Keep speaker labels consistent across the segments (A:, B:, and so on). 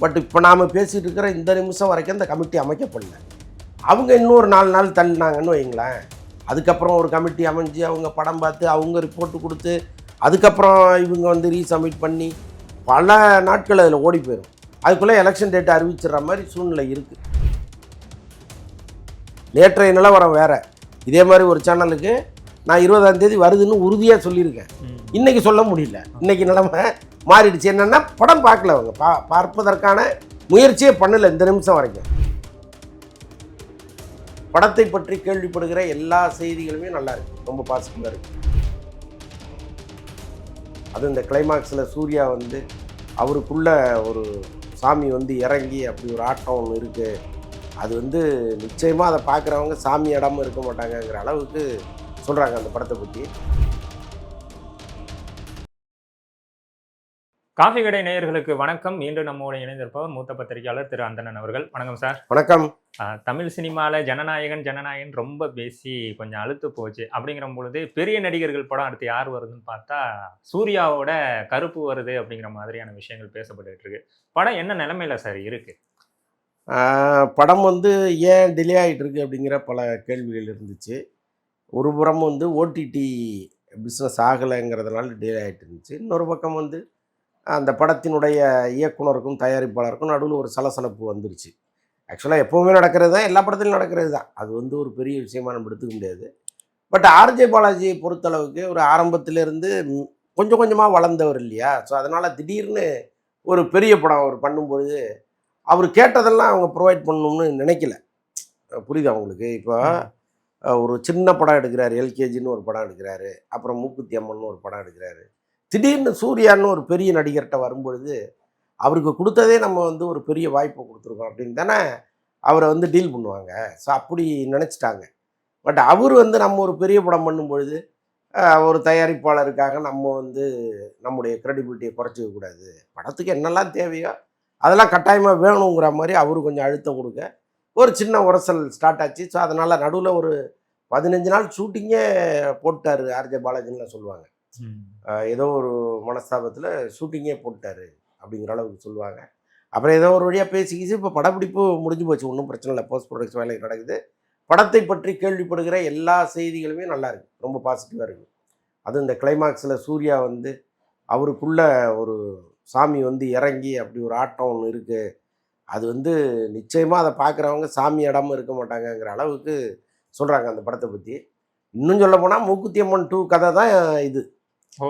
A: But இப்போ நாம் பேசிகிட்டு இருக்கிற இந்த நிமிஷம் வரைக்கும் இந்த கமிட்டி அமைக்கப்படல. அவங்க இன்னொரு நாலு நாள் தள்ளினாங்கன்னு வைங்களேன் அதுக்கப்புறம் ஒரு கமிட்டி அமைஞ்சு அவங்க படம் பார்த்து அவங்க ரிப்போர்ட்டு கொடுத்து அதுக்கப்புறம் இவங்க வந்து ரீசப்மிட் பண்ணி பல நாட்கள் அதில் ஓடி போயிடும் அதுக்குள்ளே எலெக்ஷன் டேட் அறிவிச்சிடுற மாதிரி சூழ்நிலை இருக்குது நேற்றைய நிலவரம் வேறு. இதே மாதிரி ஒரு சேனலுக்கு நான் இருபதாம் தேதி வருதுன்னு உறுதியாக சொல்லியிருக்கேன். இன்னைக்கு சொல்ல முடியல. இன்னைக்கு நிலைமை மாறிடுச்சு. என்னன்னா படம் பார்க்கல அவங்க. பா பார்ப்பதற்கான முயற்சியே பண்ணல இந்த நிமிஷம் வரைக்கும். படத்தை பற்றி கேள்விப்படுகிற எல்லா செய்திகளுமே நல்லா இருக்கு. ரொம்ப பாசிட்டிவாக இருக்கு. அது இந்த கிளைமாக்ஸில் சூர்யா வந்து அவருக்குள்ள ஒரு சாமி வந்து இறங்கி அப்படி ஒரு ஆட்டம் ஒன்று இருக்குது அது வந்து நிச்சயமாக அதை பார்க்குறவங்க சாமி இடமும் இருக்க மாட்டாங்கங்கிற அளவுக்கு சொல்கிறாங்க அந்த படத்தை பற்றி
B: காஃபி கடை நேயர்களுக்கு வணக்கம். இன்று நம்மோடு இணைந்திருப்பவர் மூத்த பத்திரிகையாளர் திரு அந்தணன் அவர்கள். வணக்கம் சார்.
A: வணக்கம்.
B: தமிழ் சினிமாவில் ஜனநாயகன் ஜனநாயகன் ரொம்ப பேசி கொஞ்சம் அழுத்து போச்சு. அப்படிங்கிற பொழுது பெரிய நடிகர்கள் படம் அடுத்து யார் வருதுன்னு பார்த்தா சூர்யாவோட கருப்பு வருது அப்படிங்கிற மாதிரியான விஷயங்கள் பேசப்பட்டுட்டு இருக்கு. படம் என்ன நிலைமையில சார் இருக்கு?
A: படம் வந்து ஏன் டிலே ஆகிட்டு இருக்கு அப்படிங்கிற பல கேள்விகள் இருந்துச்சு. ஒரு புறம் வந்து ஓடிடி பிஸ்னஸ் ஆகலைங்கிறதுனால டிலே ஆகிட்டு இருந்துச்சு. இன்னொரு பக்கம் வந்து அந்த படத்தினுடைய இயக்குனருக்கும் தயாரிப்பாளருக்கும் நடுவில் ஒரு சலசலப்பு வந்துருச்சு. ஆக்சுவலாக எப்போவுமே நடக்கிறது தான் எல்லா படத்திலும் நடக்கிறது தான். அது வந்து ஒரு பெரிய விஷயமா நம்ம எடுத்துக்க முடியாது. பட் ஆர்ஜே பாலாஜியை பொறுத்தளவுக்கு ஒரு ஆரம்பத்திலேருந்து கொஞ்சம் கொஞ்சமாக வளர்ந்தவர் இல்லையா? ஸோ அதனால் திடீர்னு ஒரு பெரிய படம் அவர் பண்ணும்பொழுது அவர் கேட்டதெல்லாம் அவங்க ப்ரொவைட் பண்ணணும்னு நினைக்கல. புரியுது அவங்களுக்கு இப்போ ஒரு சின்ன படம் எடுக்கிறாரு. எல்கேஜின்னு ஒரு படம் எடுக்கிறாரு. அப்புறம் மூக்குத்தி அம்மன் ஒரு படம் எடுக்கிறாரு. திடீர்னு சூர்யான்னு ஒரு பெரிய நடிகர்கிட்ட வரும்பொழுது அவருக்கு கொடுத்ததே நம்ம வந்து ஒரு பெரிய வாய்ப்பை கொடுத்துருக்கோம் அப்படின்னு தானே அவரை வந்து டீல் பண்ணுவாங்க. ஸோ அப்படி நினச்சிட்டாங்க. பட் அவர் வந்து நம்ம ஒரு பெரிய படம் பண்ணும்பொழுது ஒரு தயாரிப்பாளருக்காக நம்ம வந்து நம்முடைய க்ரெடிபிலிட்டியை குறைச்சிக்க கூடாது. படத்துக்கு என்னெல்லாம் தேவையோ அதெல்லாம் கட்டாயமாக வேணுங்கிற மாதிரி அவரு கொஞ்சம் அழுத்தம் கொடுக்க ஒரு சின்ன உரசல் ஸ்டார்ட் ஆச்சு. ஸோ அதனால் நடுவில் ஒரு பதினஞ்சு நாள் ஷூட்டிங்கே போட்டார் ஆர்ஜே பாலாஜின்லாம் சொல்லுவாங்க. ஏதோ ஒரு மனஸ்தாபத்தில் ஷூட்டிங்கே போட்டார் அப்படிங்கிற அளவுக்கு சொல்லுவாங்க. அப்புறம் ஏதோ ஒரு வழியாக பேசிக்கிச்சு இப்போ படப்பிடிப்பு முடிஞ்சு போச்சு ஒன்றும் பிரச்சனை இல்லை. போஸ்ட் ப்ரொடக்ஷன் வேலை நடக்குது. படத்தை பற்றி கேள்விப்படுகிற எல்லா செய்திகளுமே நல்லா இருக்கு. ரொம்ப பாசிட்டிவாக இருக்குது அதுவும் இந்த கிளைமாக்ஸில் சூர்யா வந்து அவருக்குள்ள ஒரு சாமி வந்து இறங்கி அப்படி ஒரு ஆட்டம் ஒன்று இருக்குது அது வந்து நிச்சயமாக அதை பார்க்குறவங்க சாமி இடமும் இருக்க மாட்டாங்கங்கிற அளவுக்கு சொல்கிறாங்க அந்த படத்தை பற்றி இன்னும் சொல்ல போனால் மூக்குத்தி அம்மன் டூ கதை தான் இது.
B: ஓ.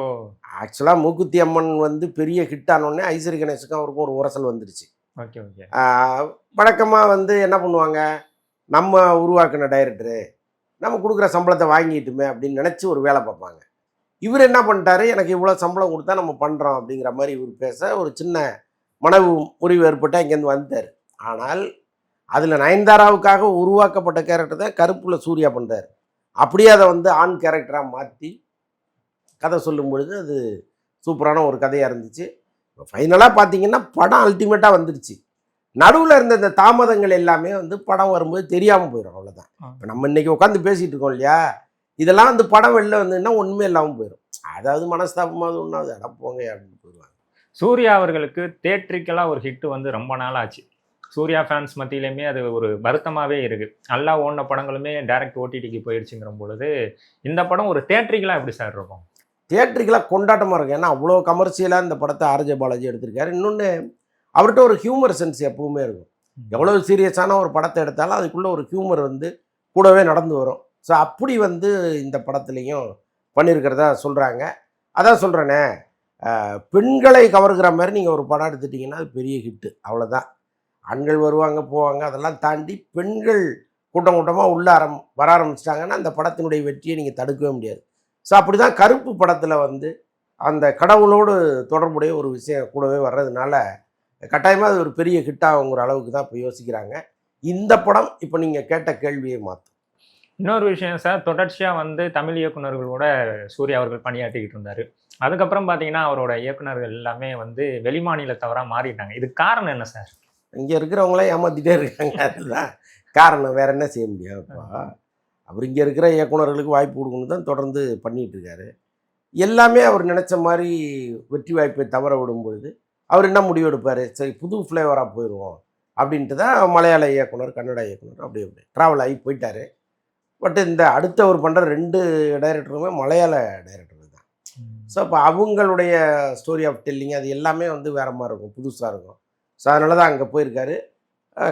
A: ஆக்சுவலாக மூக்குத்தி அம்மன் வந்து பெரிய ஹிட் ஆனோடனே ஐஸ்வரி கணேஷுக்கும் அவருக்கும் ஒரு உரசல் வந்துருச்சு.
B: Okay okay.
A: வழக்கமாக வந்து என்ன பண்ணுவாங்க? நம்ம உருவாக்கின டைரக்டரு நம்ம கொடுக்குற சம்பளத்தை வாங்கிட்டுமே அப்படின்னு நினச்சி ஒரு வேலை பார்ப்பாங்க. இவர் என்ன பண்ணிட்டாரு? எனக்கு இவ்வளோ சம்பளம் கொடுத்தா நம்ம பண்ணுறோம் அப்படிங்கிற மாதிரி இவர் பேச ஒரு சின்ன மனவு முறிவு ஏற்பட்டு இங்கேருந்து வந்தார் ஆனால் அதில் நயன்தாராவுக்காக உருவாக்கப்பட்ட கேரக்டர் தான் கருப்புல சூர்யா பண்ணுறாரு அப்படியே அதை வந்து ஆண் கேரக்டராக மாற்றி கதை சொல்லும் பொழுது அது சூப்பரான ஒரு கதையாக இருந்துச்சு. ஃபைனலாக பார்த்தீங்கன்னா படம் அல்டிமேட்டாக வந்துருச்சு. நடுவில் இருந்த இந்த தாமதங்கள் எல்லாமே வந்து படம் வரும்போது தெரியாமல் போயிடும் அவ்வளோதான். இப்போ நம்ம இன்னைக்கு உட்காந்து பேசிகிட்டு இருக்கோம் இல்லையா? இதெல்லாம் வந்து படம் வெளில வந்ததுன்னா ஒன்றுமே இல்லாமல் போயிடும் அதாவது மனஸ்தாபமாவது ஒன்றாவது அட போங்க அப்படின்னு போயிடுவாங்க.
B: சூர்யா அவர்களுக்கு தேட்ரிக்கலாக ஒரு ஹிட் வந்து ரொம்ப நாள் ஆச்சு. சூர்யா ஃபேன்ஸ் மத்தியிலுமே அது ஒரு வருத்தமாகவே இருக்கு. நல்லா ஓடின படங்களுமே டைரக்ட் ஓடிடிக்கு போயிடுச்சுங்கிற பொழுது இந்த படம் ஒரு தேட்ரிக்கலாக எப்படி சார் இருக்கும்?
A: தியேட்டருக்கெல்லாம் கொண்டாட்டமாக இருக்கும். ஏன்னா அவ்வளோ கமர்ஷியலாக இந்த படத்தை ஆர்ஜே பாலாஜி எடுத்திருக்காரு. இன்னொன்று அவர்கிட்ட ஒரு ஹியூமர் சென்ஸ் எப்பவுமே இருக்கும். எவ்வளோ சீரியஸான ஒரு படத்தை எடுத்தாலும் அதுக்குள்ளே ஒரு ஹியூமர் வந்து கூடவே நடந்து வரும். ஸோ அப்படி வந்து இந்த படத்துலையும் பண்ணியிருக்கிறதா சொல்கிறாங்க அதான் சொல்கிறேனே பெண்களை கவர்கிற மாதிரி நீங்கள் ஒரு படம் எடுத்துட்டிங்கன்னா அது பெரிய ஹிட்டு அவ்வளோதான் ஆண்கள் வருவாங்க போவாங்க. அதெல்லாம் தாண்டி பெண்கள் கூட்டம் கூட்டமாக உள்ள ஆரம் வர ஆரம்பிச்சிட்டாங்கன்னா அந்த படத்தினுடைய வெற்றியை நீங்கள் தடுக்கவே முடியாது. ஸோ அப்படி தான் கருப்பு படத்தில் வந்து அந்த கடவுளோடு தொடர்புடைய ஒரு விஷயம் கூடவே வர்றதுனால கட்டாயமாக அது ஒரு பெரிய ஹிட் ஆகுங்கிற அளவுக்கு தான் இப்போ யோசிக்கிறாங்க. இந்த படம் இப்போ நீங்கள் கேட்ட கேள்வியை மாற்றும்
B: இன்னொரு விஷயம் சார் தொடர்ச்சியாக வந்து தமிழ் இயக்குனர்களோட சூர்யா அவர்கள் பணியாற்றிக்கிட்டு இருந்தார். அதுக்கப்புறம் பார்த்தீங்கன்னா அவரோட இயக்குனர்கள் எல்லாமே வந்து வெளிமாநிலத்தவராக மாறிட்டாங்க. இதுக்கு காரணம் என்ன சார்?
A: இங்கே இருக்கிறவங்களே ஏமாத்திட்டே இருக்காங்க. அதுதான் காரணம். வேற என்ன செய்ய முடியும் இப்போ அவர் இங்கே இருக்கிற இயக்குனர்களுக்கு வாய்ப்பு கொடுக்கணும் தான் தொடர்ந்து பண்ணிட்டு இருக்காரு. எல்லாமே அவர் நினச்ச மாதிரி வெற்றி வாய்ப்பை தவற விடும் பொழுது அவர் என்ன முடிவு எடுப்பார்? சரி புது ஃப்ளேவராக போயிடுவோம் அப்படின்ட்டு தான் மலையாள இயக்குனர் கன்னட இயக்குனர் அப்படி அப்படி ட்ராவல் ஆகி போயிட்டாரு. பட் இந்த அடுத்து அவர் பண்ணுற ரெண்டு டைரக்டருமே மலையாள டைரக்டர் தான். ஸோ அப்போ அவங்களுடைய ஸ்டோரி ஆஃப் டெல்லிங் அது எல்லாமே வந்து வேற மாதிரி இருக்கும். புதுசாக இருக்கும். ஸோ அதனால தான் அங்கே போயிருக்காரு.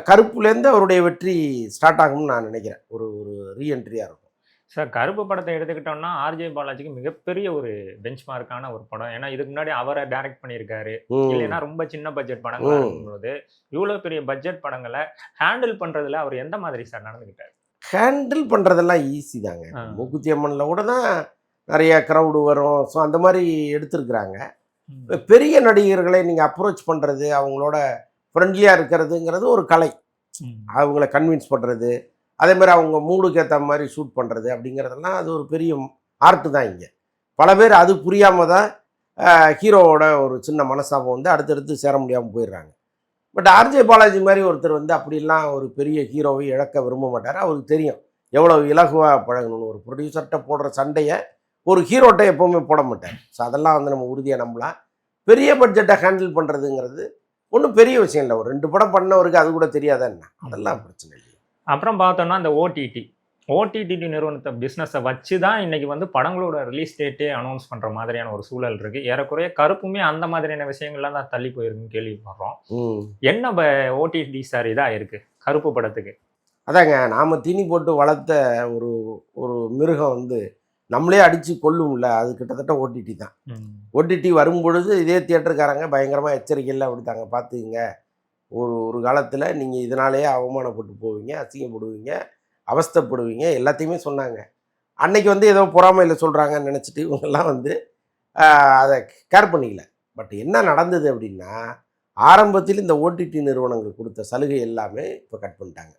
A: கருப்புலேருந்து அவருடைய வெற்றி ஸ்டார்ட் ஆகும்னு நான் நினைக்கிறேன். ஒரு ஒரு ரீஎன்ட்ரியாக இருக்கும்.
B: சார் கருப்பு படத்தை எடுத்துக்கிட்டோம்னா ஆர்ஜே பாலாஜிக்கு மிகப்பெரிய ஒரு பெஞ்ச் மார்க்கான ஒரு படம். ஏன்னா இதுக்கு முன்னாடி அவரை டைரக்ட் பண்ணியிருக்காரு. இல்லைன்னா ரொம்ப சின்ன பட்ஜெட் படங்களா. இருக்கும்போது இவ்வளவு பெரிய பட்ஜெட் படங்களை ஹேண்டில் பண்றதுல அவர் எந்த மாதிரி சார் நடந்துக்கிட்டாரு?
A: ஹேண்டில் பண்ணுறதெல்லாம் ஈஸி தாங்க. மூக்குத்தி அம்மனில் கூட தான் நிறைய க்ரௌடு வரும். ஸோ அந்த மாதிரி எடுத்திருக்கிறாங்க. பெரிய நடிகர்களை நீங்கள் அப்ரோச் பண்ணுறது அவங்களோட ஃப்ரெண்ட்லியாக இருக்கிறதுங்கிறது ஒரு கலை. அவங்கள கன்வின்ஸ் பண்ணுறது அதே மாதிரி அவங்க மூடுக்கு ஏற்ற மாதிரி ஷூட் பண்ணுறது அப்படிங்கிறதெல்லாம் அது ஒரு பெரிய ஆர்ட்டு தான் இங்கே. பல பேர் அது புரியாமல் தான் ஹீரோவோட ஒரு சின்ன மனஸ்தாபம் வந்து அடுத்தடுத்து சேர முடியாமல் போயிடுறாங்க. பட் ஆர்ஜே பாலாஜி மாதிரி ஒருத்தர் வந்து அப்படிலாம் ஒரு பெரிய ஹீரோவை இழக்க விரும்ப மாட்டார். அவருக்கு தெரியும். எவ்வளோ இலகுவாக பழகணும்னு. ஒரு ப்ரொடியூசர்கிட்ட போடுற சண்டையை ஒரு ஹீரோட்ட எப்போவுமே போட மாட்டார் ஸோ அதெல்லாம் வந்து நம்ம உறுதியாக நம்பலாம். பெரிய பட்ஜெட்டை ஹேண்டில் பண்ணுறதுங்கிறது ஒன்றும் பெரிய விஷயம் இல்லை. ஒரு ரெண்டு படம் பண்ணவருக்கு அது கூட தெரியாதா என்ன? அதெல்லாம் பிரச்சனை இல்லை
B: அப்புறம் பார்த்தோம்னா இந்த ஓடிடி ஓடிடி நிறுவனத்தை பிஸ்னஸை வச்சு தான் இன்னைக்கு வந்து படங்களோட ரிலீஸ் டேட்டே அனௌன்ஸ் பண்ற மாதிரியான ஒரு சூழல் இருக்கு. ஏறக்குறைய கருப்புமே அந்த மாதிரியான விஷயங்கள்லாம் தான் தள்ளி போயிருக்குன்னு கேள்விப்படுறோம். என்ன ஓடிடி சார் இதா இருக்கு? கருப்பு படத்துக்கு.
A: அதாங்க நாம் தீனி போட்டு வளர்த்த ஒரு ஒரு மிருகம் வந்து நம்மளே அடித்து கொல்லும்ல அது கிட்டத்தட்ட ஓடிடி தான். ஓடிடி வரும்பொழுது இதே தியேட்டருக்காரங்க பயங்கரமாக எச்சரிக்கையில் அப்படித்தாங்க பார்த்துக்குங்க ஒரு ஒரு காலத்தில் நீங்கள் இதனாலேயே அவமானப்பட்டு போவீங்க அசிங்கப்படுவீங்க அவஸ்தைப்படுவீங்க எல்லாத்தையுமே சொன்னாங்க. அன்னைக்கு வந்து ஏதோ பொறாமையில் சொல்கிறாங்கன்னு நினச்சிட்டு இவங்கெல்லாம் வந்து அதை கேர் பண்ணிக்கல. பட் என்ன நடந்தது அப்படின்னா ஆரம்பத்தில் இந்த ஓடிடி நிறுவனங்கள் கொடுத்த சலுகை எல்லாமே இப்போ கட் பண்ணிட்டாங்க.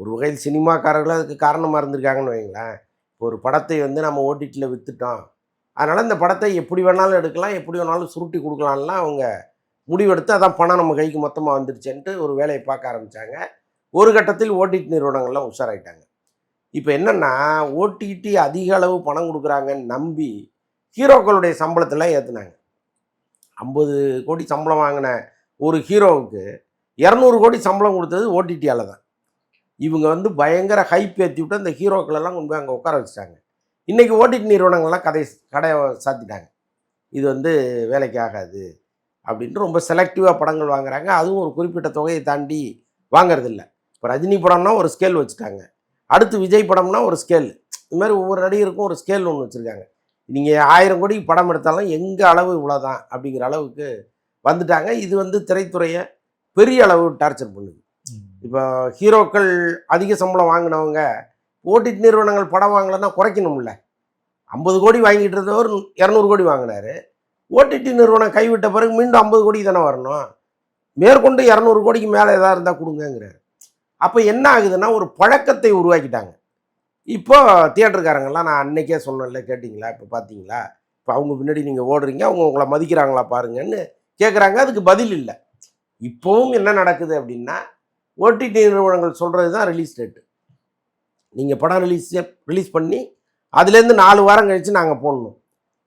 A: ஒரு வகையில் சினிமாக்காரர்கள் அதுக்கு காரணமாக இருந்திருக்காங்கன்னு வைங்களேன் ஒரு படத்தை வந்து நம்ம ஓடிடியில் விற்றுட்டோம் அதனால் இந்த படத்தை எப்படி வேணாலும் எடுக்கலாம் எப்படி வேணாலும் சுருட்டி கொடுக்கலான்லாம் அவங்க முடிவெடுத்து அதான் பணம் நம்ம கைக்கு மொத்தமாக வந்துருச்சுன்ட்டு ஒரு வேலையை பார்க்க ஆரம்பித்தாங்க ஒரு கட்டத்தில் ஓடிடி நிறுவனங்கள்லாம் உஷாராயிட்டாங்க. இப்போ என்னென்னா ஓடிடி அதிக அளவு பணம் கொடுக்குறாங்கன்னு நம்பி ஹீரோக்களுடைய சம்பளத்தெல்லாம் ஏற்றுனாங்க ஐம்பது கோடி சம்பளம் வாங்கின ஒரு ஹீரோவுக்கு இரநூறு கோடி சம்பளம் கொடுத்தது ஓடிடியால் தான் இவங்க வந்து பயங்கர ஹைப் ஏற்றி விட்டு அந்த ஹீரோக்களெல்லாம் கொண்டு போய் அங்கே உட்கார வச்சுட்டாங்க. இன்றைக்கி ஓடிடி நிறுவனங்கள்லாம் கதை கடையை சாத்திட்டாங்க. இது வந்து வேலைக்கு ஆகாது அப்படின்ட்டு ரொம்ப செலக்டிவாக படங்கள் வாங்குறாங்க. அதுவும் ஒரு குறிப்பிட்ட தொகையை தாண்டி வாங்குறதில்ல. இப்போ ரஜினி படம்னா ஒரு ஸ்கேல் வச்சுட்டாங்க. அடுத்து விஜய் படம்னா ஒரு ஸ்கேல் இது மாதிரி ஒவ்வொரு நடிகருக்கும் ஒரு ஸ்கேல் ஒன்று வச்சுருக்காங்க. நீங்கள் ஆயிரம் கோடி படம் எடுத்தாலும் எங்கள் அளவு இவ்வளோதான் அப்படிங்கிற அளவுக்கு வந்துட்டாங்க. இது வந்து திரைத்துறையை பெரிய அளவு டார்ச்சர் பண்ணுது. இப்போ ஹீரோக்கள் அதிக சம்பளம் வாங்கினவங்க ஓடிடி நிறுவனங்கள் படம் வாங்கலைன்னா குறைக்கணும்ல. ஐம்பது கோடி வாங்கிட்டு இருந்தவர் இரநூறு கோடி வாங்கினாரு. ஓடிடி நிறுவனம் கைவிட்ட பிறகு மீண்டும் ஐம்பது கோடி தானே வரணும். மேற்கொண்டு இரநூறு கோடிக்கு மேலே எதாவது இருந்தால் கொடுங்கங்கிறாரு. அப்போ என்ன ஆகுதுன்னா ஒரு பழக்கத்தை உருவாக்கிட்டாங்க. இப்போ தியேட்டருக்காரங்கெல்லாம் நான் அன்னைக்கே சொன்னேன்ல கேட்டிங்களா? இப்போ பார்த்தீங்களா இப்போ அவங்க பின்னாடி நீங்கள் ஓடுறீங்க அவங்க உங்களை மதிக்கிறாங்களா பாருங்கன்னு கேட்குறாங்க அதுக்கு பதில் இல்லை. இப்போவும் என்ன நடக்குது அப்படின்னா ஓடிடி நிறுவனங்கள் சொல்கிறது தான் ரிலீஸ் டேட்டு நீங்கள் படம் ரிலீஸ் ரிலீஸ் பண்ணி அதுலேருந்து நாலு வாரம் கழித்து நாங்கள் போடணும்.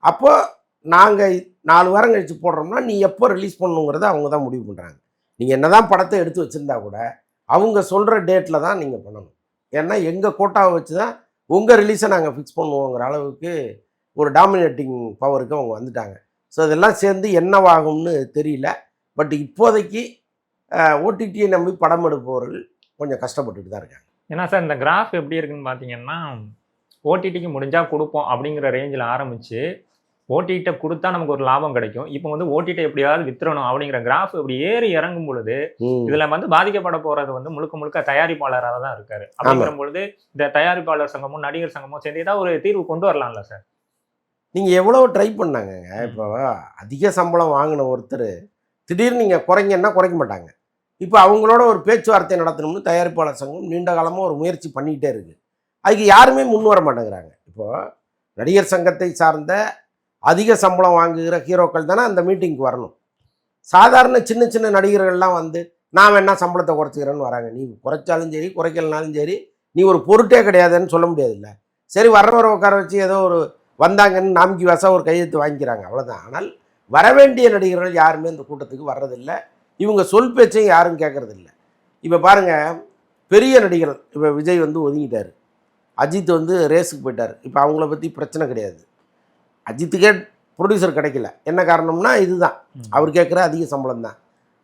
A: அப்போது நாங்கள் நாலு வாரம் கழித்து போடுறோம்னா நீ எப்போ ரிலீஸ் பண்ணணுங்கிறத அவங்க தான் முடிவு பண்ணுறாங்க நீங்கள் என்ன தான் படத்தை எடுத்து வச்சுருந்தா கூட அவங்க சொல்கிற டேட்டில் தான் நீங்கள் பண்ணணும். ஏன்னா எங்கள் கோட்டாவை வச்சு தான் உங்கள் ரிலீஸை நாங்கள் ஃபிக்ஸ் பண்ணுவோங்கிற அளவுக்கு ஒரு டாமினேட்டிங் பவருக்கு அவங்க வந்துட்டாங்க. ஸோ இதெல்லாம் சேர்ந்து என்னவாகும்னு தெரியல. பட் இப்போதைக்கு ஓடிடியை நம்பி படம் எடுப்பவர்கள் கொஞ்சம் கஷ்டப்பட்டுட்டு தான் இருக்காங்க.
B: ஏன்னா சார் இந்த கிராஃப் எப்படி இருக்குன்னு பார்த்தீங்கன்னா ஓடிடிக்கு முடிஞ்சா கொடுப்போம் அப்படிங்கிற ரேஞ்சில் ஆரம்பிச்சு ஓடிட்ட கொடுத்தா நமக்கு ஒரு லாபம் கிடைக்கும். இப்போ வந்து ஓடிட்ட எப்படியாவது வித்துறணும் அப்படிங்கிற கிராஃப் இப்படி ஏறி இறங்கும் பொழுது. இதுல வந்து பாதிக்கப்பட போறது வந்து முழுக்க முழுக்க தயாரிப்பாளராக தான் இருக்காரு. அப்படிங்கிற பொழுது இந்த தயாரிப்பாளர் சங்கமும் நடிகர் சங்கமும் சேர்ந்து ஏதாவது ஒரு தீர்வு கொண்டு வரலாம்ல சார்?
A: நீங்கள் எவ்வளோ ட்ரை பண்ணாங்கங்க. இப்போ அதிக சம்பளம் வாங்கின ஒருத்தர் திடீர்னு நீங்கள் குறைங்கன்னா குறைக்க மாட்டாங்க. இப்போ அவங்களோட ஒரு பேச்சுவார்த்தை நடத்தணும்னு தயாரிப்பாளர் சங்கம் நீண்ட காலமாக ஒரு முயற்சி பண்ணிக்கிட்டே இருக்குது அதுக்கு யாருமே முன் வர மாட்டேங்கிறாங்க. இப்போது நடிகர் சங்கத்தை சார்ந்த அதிக சம்பளம் வாங்குகிற ஹீரோக்கள் தானே அந்த மீட்டிங்க்கு வரணும். சாதாரண சின்ன சின்ன நடிகர்கள்லாம் வந்து நான் வேணா சம்பளத்தை குறைச்சிக்கிறேன்னு வராங்க. நீ குறைச்சாலும் சரி குறைக்கலனாலும் சரி நீ ஒரு பொருட்டே கிடையாதுன்னு சொல்ல முடியாதுல்ல. சரி வர்றவரை உட்கார வச்சு ஏதோ ஒரு வந்தாங்கன்னு நாம்கி வாசா ஒரு கையெழுத்து வாங்கிக்கிறாங்க. அவ்வளோதான் ஆனால் வர வேண்டிய நடிகர்கள் யாருமே இந்த கூட்டத்துக்கு வர்றதில்லை. இவங்க சொல் பேச்சையும் யாரும் கேட்கறதில்ல. இப்போ பாருங்க பெரிய நடிகர்கள் இப்போ விஜய் வந்து ஒதுங்கிட்டார். அஜித் வந்து ரேஸுக்கு போயிட்டார். இப்போ அவங்கள பற்றி பிரச்சனை கிடையாது. அஜித்துக்கே ப்ரொடியூசர் கிடைக்கல. என்ன காரணம்னா இதுதான். அவர் கேட்குற அதிக சம்பளம் தான்.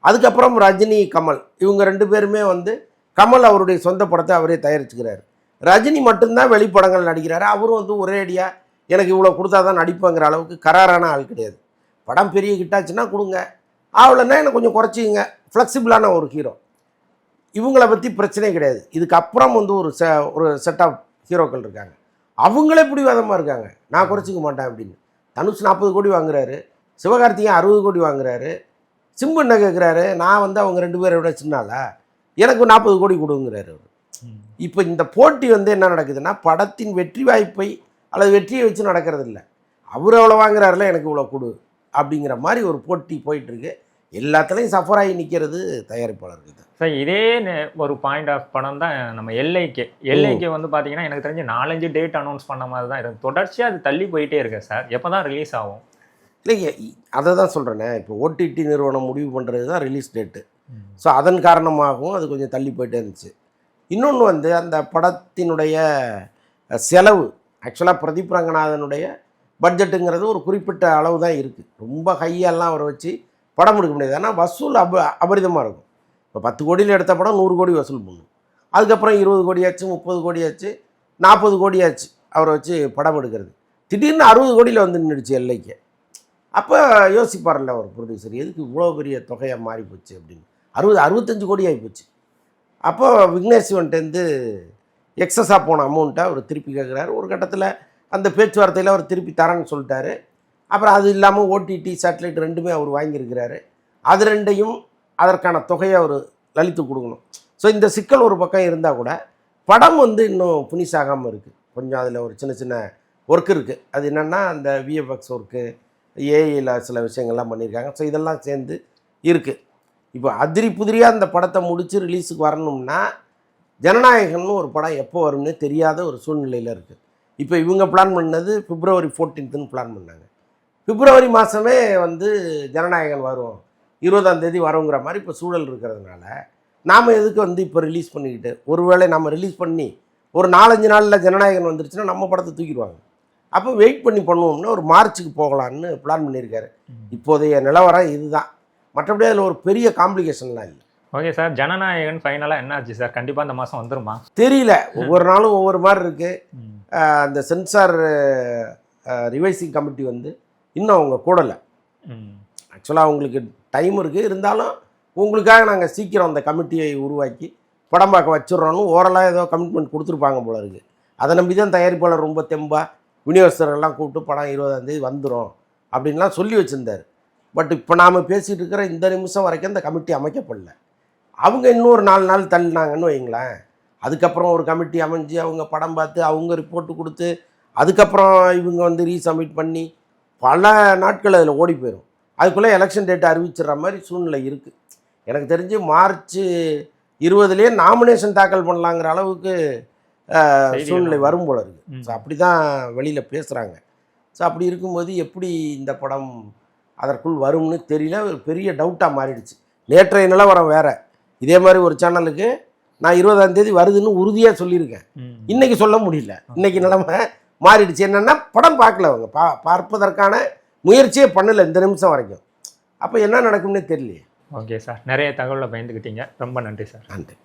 A: அதுக்கப்புறம் ரஜினி கமல். இவங்க ரெண்டு பேருமே வந்து கமல் அவருடைய சொந்த படத்தை அவரே தயாரிச்சுக்கிறாரு. ரஜினி மட்டும்தான் வெளிப்படங்கள் நடிக்கிறாரு. அவரும் வந்து ஒரே அடியாக எனக்கு இவ்வளோ கொடுத்தா தான் நடிப்பேங்கிற அளவுக்கு கராரான ஆள் கிடையாது. படம் பெரிய கிட்டாச்சுன்னா கொடுங்க. ஆகலைன்னா எனக்கு கொஞ்சம் குறைச்சிங்க ஃப்ளெக்சிபிளான ஒரு ஹீரோ இவங்கள பற்றி பிரச்சனையே கிடையாது. இதுக்கப்புறம் வந்து ஒரு செ ஒரு செட் ஆஃப் ஹீரோக்கள் இருக்காங்க. அவங்களே பிடிவாதமாக இருக்காங்க. நான் குறைச்சிக்க மாட்டேன் அப்படின்னு. தனுஷ் நாற்பது கோடி வாங்குறாரு. சிவகார்த்திகேயன் அறுபது கோடி வாங்குறாரு. சிம்பு என்ன கேட்குறாரு நான் வந்து அவங்க ரெண்டு பேரை விட சின்னால எனக்கு நாற்பது கோடி கொடுங்கிறாரு அவர். இப்போ இந்த போட்டி வந்து என்ன நடக்குதுன்னா படத்தின் வெற்றி வாய்ப்பை அல்லது வெற்றியை வச்சு நடக்கிறது இல்லை அவர் எவ்வளோ வாங்குறாருல எனக்கு இவ்வளோ கொடு அப்படிங்கிற மாதிரி ஒரு போட்டி போயிட்டுருக்கு எல்லாத்துலேயும் சஃபர் ஆகி நிற்கிறது தயாரிப்பாளர்கள் தான்
B: சார் இதே ஒரு பாயிண்ட் ஆஃப் படம் தான் நம்ம எல்ஐகே. எல்ஐகே வந்து பார்த்தீங்கன்னா எனக்கு தெரிஞ்சு நாலஞ்சு டேட் அனௌன்ஸ் பண்ண மாதிரி தான் இருக்கு. தொடர்ச்சியாக அது தள்ளி போயிட்டே இருக்கு சார். எப்போ தான் ரிலீஸ் ஆகும்?
A: இல்லைங்க அதை தான் சொல்கிறேனே இப்போ ஓடிடி நிறுவனம் முடிவு பண்ணுறது தான் ரிலீஸ் டேட்டு ஸோ அதன் காரணமாகவும் அது கொஞ்சம் தள்ளி போயிட்டே இருந்துச்சு. இன்னொன்று வந்து அந்த படத்தினுடைய செலவு ஆக்சுவலாக பிரதீப் ரங்கநாதனுடைய பட்ஜெட்டுங்கிறது ஒரு குறிப்பிட்ட அளவு தான் இருக்குது ரொம்ப ஹையெல்லாம் அவரை வச்சு படம் எடுக்க முடியாது. ஆனால் வசூல் அப அபரிதமாக இருக்கும். இப்போ பத்து கோடியில் எடுத்த படம் நூறு கோடி வசூல் பண்ணும் அதுக்கப்புறம் இருபது கோடியாச்சு முப்பது கோடியாச்சு நாற்பது கோடியாச்சு அவரை வச்சு படம் எடுக்கிறது. திடீர்னு அறுபது கோடியில் வந்து நின்றுச்சு எல்லைக்கு. அப்போ யோசிப்பார்ல ஒரு ப்ரொடியூசர் எதுக்கு இவ்வளோ பெரிய தொகையாக மாறி போச்சு அப்படின்னு. அறுபது அறுபத்தஞ்சு கோடி ஆகிப்போச்சு அப்போ விக்னேஷ் சிவன்ட்டேருந்து எக்ஸஸாக போன அமௌண்ட்டை அவர் திருப்பி கேட்குறாரு ஒரு கட்டத்தில் அந்த பேச்சுவார்த்தையில் அவர் திருப்பி தரேன்னு சொல்லிட்டாரு. அப்புறம் அது இல்லாமல் ஓடிடி சேட்டலைட் ரெண்டுமே அவர் வாங்கியிருக்கிறாரு. அது ரெண்டையும் அதற்கான தொகையை அவர் லலித்து கொடுக்கணும். ஸோ இந்த சிக்கல் ஒரு பக்கம் இருந்தால் கூட படம் வந்து இன்னும் ஃபினிஷ் ஆகாமல் இருக்குது கொஞ்சம் அதில் ஒரு சின்ன சின்ன ஒர்க் இருக்குது அது என்னென்னா அந்த விஎஃப்எக்ஸ் ஒர்க்கு ஏஐயில் சில விஷயங்கள்லாம் பண்ணியிருக்காங்க. ஸோ இதெல்லாம் சேர்ந்து இருக்குது இப்போ அதிரி புதிரியாக அந்த படத்தை முடித்து ரிலீஸுக்கு வரணும்னா ஜனநாயகன்னு ஒரு படம் எப்போ வரும்னு தெரியாத ஒரு சூழ்நிலையில் இருக்குது இப்போ இவங்க பிளான் பண்ணது பிப்ரவரி ஃபோர்டீன்த்துன்னு பிளான் பண்ணாங்க. பிப்ரவரி மாதமே வந்து ஜனநாயகன் வரும். இருபதாம் தேதி வருங்கிற மாதிரி இப்போ சூழல் இருக்கிறதுனால நாம் எதுக்கு வந்து இப்போ ரிலீஸ் பண்ணிக்கிட்டு ஒருவேளை நம்ம ரிலீஸ் பண்ணி ஒரு நாலஞ்சு நாளில் ஜனநாயகன் வந்துருச்சுன்னா நம்ம படத்தை தூக்கிடுவாங்க. அப்போ வெயிட் பண்ணி பண்ணுவோம்னா ஒரு மார்ச்சுக்கு போகலான்னு பிளான் பண்ணியிருக்காரு. இப்போதைய நிலவரம் இதுதான். மற்றபடி அதில் ஒரு பெரிய காம்ப்ளிகேஷன்லாம் இல்லை.
B: ஓகே சார் ஜனநாயகன் ஃபைனலாக என்ன ஆச்சு சார் கண்டிப்பாக இந்த மாதம் வந்துருமா?
A: தெரியல. ஒவ்வொரு நாளும் ஒவ்வொரு மாதிரி இருக்குது அந்த சென்சார் ரிவைசிங் கமிட்டி வந்து இன்னும் அவங்க கூடலை. ஆக்சுவலாக அவங்களுக்கு டைம் இருக்குது இருந்தாலும் உங்களுக்காக நாங்கள் சீக்கிரம் அந்த கமிட்டியை உருவாக்கி படம் பார்க்க வச்சிடுறோன்னு ஓரலாக ஏதோ கமிட்மெண்ட் கொடுத்துருப்பாங்க போல இருக்குது அதை நம்பி தான் தயாரிப்பாளர் ரொம்ப தெம்பா விநியோகஸ்தரெல்லாம் கூப்பிட்டு படம் இருபதாந்தேதி வந்துடும் அப்படின்லாம் சொல்லி வச்சுருந்தார். பட் இப்போ நாம் பேசிகிட்டு இருக்கிற இந்த நிமிஷம் வரைக்கும் அந்த கமிட்டி அமைக்கப்படல. அவங்க இன்னொரு நாலு நாள் தள்ளினாங்கன்னு வைங்களேன் அதுக்கப்புறம் ஒரு கமிட்டி அமைஞ்சு அவங்க படம் பார்த்து அவங்க ரிப்போர்ட்டு கொடுத்து அதுக்கப்புறம் இவங்க வந்து ரீசப்மிட் பண்ணி பல நாட்கள் அதில் ஓடி போயிடும் அதுக்குள்ளே எலெக்ஷன் டேட் அறிவிச்சிடுற மாதிரி சூழ்நிலை இருக்குது எனக்கு தெரிஞ்சு மார்ச் இருபதுலேயே நாமினேஷன் தாக்கல் பண்ணலாங்கிற அளவுக்கு சூழ்நிலை வரும் போல இருக்குது. ஸோ அப்படி தான் வெளியில் பேசுகிறாங்க ஸோ அப்படி இருக்கும்போது எப்படி இந்த படம் அதற்குள் வரும்னு தெரியல. ஒரு பெரிய டவுட்டாக மாறிடுச்சு. நேற்றைய நிலவரம் வேற. இதே மாதிரி ஒரு சேனலுக்கு நான் இருபதாம் தேதி வருதுன்னு உறுதியாக சொல்லியிருக்கேன்.
B: ம்.
A: இன்னைக்கு சொல்ல முடியல. இன்னைக்கு நிலைமை மாறிடுச்சு. என்னன்னா படம் பார்க்கல அவங்க பா பார்ப்பதற்கான முயற்சியே பண்ணல இந்த நிமிஷம் வரைக்கும். அப்போ என்ன நடக்கும்னே தெரியலையே.
B: Okay sir. நிறைய தகவலை பயந்துக்கிட்டீங்க ரொம்ப நன்றி சார்.
A: நன்றி.